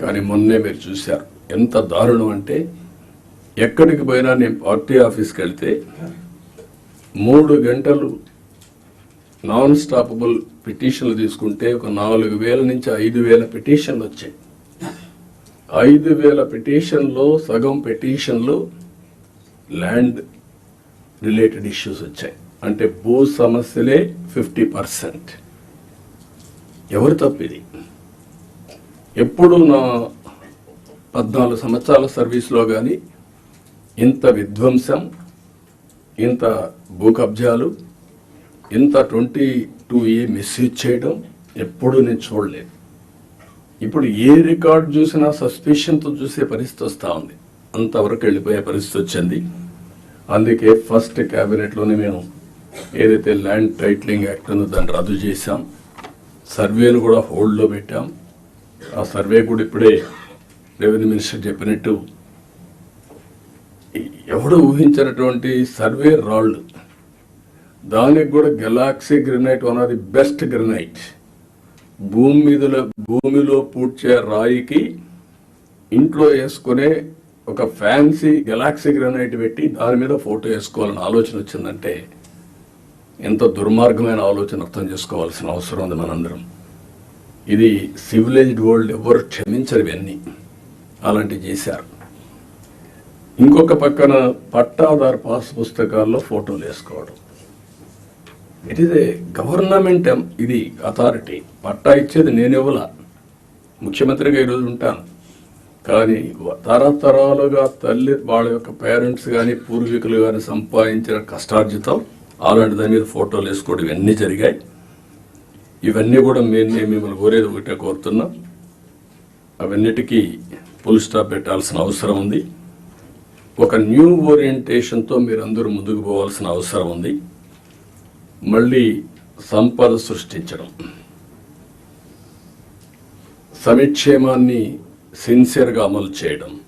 కానీ మొన్నే మీరు చూశారు. ఎంత దారుణం అంటే ఎక్కడికి పోయినా నేను పార్టీ ఆఫీస్కి వెళ్తే మూడు గంటలు నాన్ స్టాపబుల్ పిటిషన్లు తీసుకుంటే ఒక నాలుగు వేల నుంచి ఐదు వేల పిటిషన్లు వచ్చాయి. ఐదు వేల పిటిషన్లో సగం పిటిషన్లు ల్యాండ్ రిలేటెడ్ ఇష్యూస్ వచ్చాయి. అంటే భూ సమస్యలే ఫిఫ్టీ పర్సెంట్. ఎవరు తప్పిది ఎప్పుడు నా పద్నాలుగు సంవత్సరాల సర్వీస్లో కానీ ఇంత విధ్వంసం ఇంత భూ కబ్జాలు ఇంత ట్వంటీ టూ ఏ మిస్యూజ్ చేయడం ఎప్పుడూ నేను చూడలేదు. ఇప్పుడు ఏ రికార్డ్ చూసినా సస్పెషన్తో చూసే పరిస్థితి వస్తూ ఉంది. అంతవరకు వెళ్ళిపోయే పరిస్థితి వచ్చింది. అందుకే ఫస్ట్ క్యాబినెట్లోనే మేము ఏదైతే ల్యాండ్ టైటిలింగ్ యాక్ట్ ఉందో దాన్ని రద్దు చేశాం సర్వేను కూడా హోల్డ్లో పెట్టాం. ఆ సర్వే కూడా ఇప్పుడే రెవెన్యూ మినిస్టర్ చెప్పినట్టు ఎవడు ఊహించినటువంటి సర్వే రాళ్ళు దానికి కూడా galaxy granite one of the best granite. భూమి మీదలో భూమిలో పూడ్చే రాయికి ఇంట్లో వేసుకునే ఒక ఫ్యాన్సీ గెలాక్సీ గ్రెనైట్ పెట్టి దాని మీద ఫోటో వేసుకోవాలని ఆలోచన వచ్చిందంటే ఎంత దుర్మార్గమైన ఆలోచన అర్థం చేసుకోవాల్సిన అవసరం ఉంది మనందరం. ఇది సివిలైజ్డ్ వరల్డ్ ఎవరు క్షమించరు ఇవన్నీ. అలాంటివి చేశారు. ఇంకొక పక్కన పట్టాదారు పాస్ పుస్తకాల్లో ఫోటోలు వేసుకోవడం. ఇట్ ఈజ్ ఏ గవర్నమెంట్ ఇది అథారిటీ పట్టా ఇచ్చేది నేను ఇవ్వలా. ముఖ్యమంత్రిగా ఈరోజు ఉంటాను. కానీ తరతరాలుగా తల్లి వాళ్ళ యొక్క పేరెంట్స్ కానీ పూర్వీకులు కానీ సంపాదించిన కష్టార్జితం అలాంటి దాని మీద ఫోటోలు వేసుకోవడం ఇవన్నీ జరిగాయి. ఇవన్నీ కూడా మేము మిమ్మల్ని కోరేది ఒకటే కోరుతున్నాం. అవన్నిటికీ ఫుల్ స్టాప్ పెట్టాల్సిన అవసరం ఉంది. ఒక న్యూ ఓరియంటేషన్తో మీరందరూ ముందుకు పోవాల్సిన అవసరం ఉంది. మళ్ళీ సంపద సృష్టించడం. సమిక్షేమాన్ని సిన్సియర్గా అమలు చేయడం.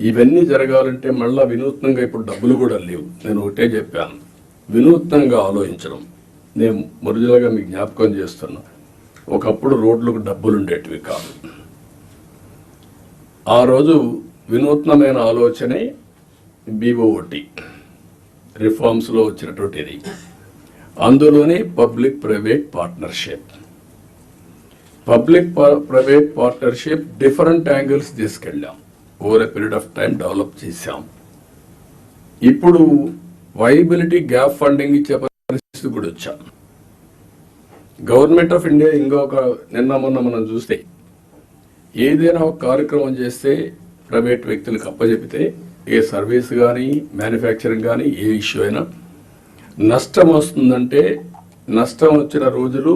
ఇవన్నీ జరగాలంటే మళ్ళా వినూత్నంగా ఇప్పుడు డబ్బులు కూడా లేవు. నేను ఒకటే చెప్పాను. వినూత్నంగా ఆలోచించడం. నేను ఒరిజినల్గా మీకు జ్ఞాపకం చేస్తున్నా. ఒకప్పుడు రోడ్లకు డబ్బులు ఉండేటివి కాదు. ఆ రోజు వినూత్నమైన ఆలోచనే బీఓటి రిఫార్మ్స్లో వచ్చినటువంటిది. అందులోనే public private partnership. Public private partnership different angles తీసుకెళ్ళాం. Over a period of time develop చేశాం. ఇప్పుడు వైబిలిటీ గ్యాప్ ఫండింగ్ ఇచ్చే పరిస్థితి కూడా వచ్చాం గవర్నమెంట్ ఆఫ్ ఇండియా ఇంకొక నిన్న మొన్న మనం చూస్తే ఏదైనా ఒక కార్యక్రమం చేస్తే ప్రైవేట్ వ్యక్తులకు అప్పచెపితే ఏ సర్వీస్ కానీ మ్యానుఫ్యాక్చరింగ్ కానీ ఏ ఇష్యూ అయినా నష్టం వస్తుందంటే నష్టం వచ్చిన రోజులు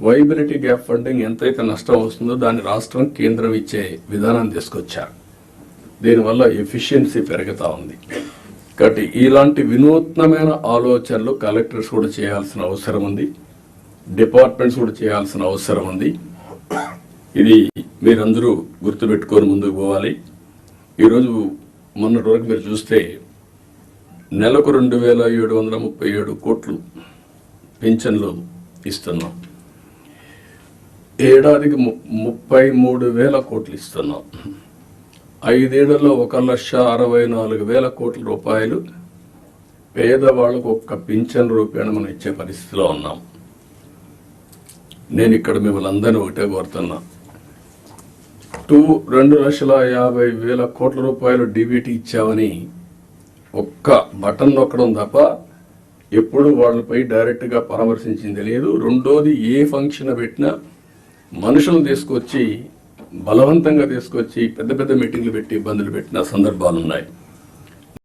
వైబిలిటీ గ్యాప్ ఫండింగ్ ఎంతైతే నష్టం వస్తుందో దాన్ని రాష్ట్రం కేంద్రం ఇచ్చే విధానం తీసుకొచ్చారు. దీనివల్ల ఎఫిషియన్సీ పెరుగుతూ ఉంది. కాబట్టి ఇలాంటి వినూత్నమైన ఆలోచనలు కలెక్టర్స్ కూడా చేయాల్సిన అవసరం ఉంది. డిపార్ట్మెంట్స్ కూడా చేయాల్సిన అవసరం ఉంది. ఇది మీరందరూ గుర్తుపెట్టుకొని ముందుకు పోవాలి. ఈరోజు మొన్నటి వరకు మీరు చూస్తే నెలకు రెండు వేల ఏడు వందల ముప్పై ఏడు కోట్లు పింఛన్లు ఇస్తున్నాం. ఏడాదికి ము- ముప్పై మూడు వేల కోట్లు ఇస్తున్నాం. ఐదేళ్ళలో ఒక లక్ష అరవై నాలుగు వేల కోట్ల రూపాయలు పేదవాళ్ళకు ఒక్క పింఛన్ రూపేణ మనం ఇచ్చే పరిస్థితిలో ఉన్నాం. నేను ఇక్కడ మిమ్మల్ని అందరినీ ఒకటే కోరుతున్నా. టూ రెండు లక్షల యాభై వేల కోట్ల రూపాయలు డీబీటీ ఇచ్చామని ఒక్క బటన్ నొక్కడం తప్ప ఎప్పుడు వాళ్ళపై డైరెక్ట్గా పరామర్శించింది లేదు. రెండోది ఏ ఫంక్షన్ పెట్టినా మనుషులను తీసుకొచ్చి బలవంతంగా తీసుకొచ్చి పెద్ద పెద్ద మీటింగ్లు పెట్టి ఇబ్బందులు పెట్టిన సందర్భాలు ఉన్నాయి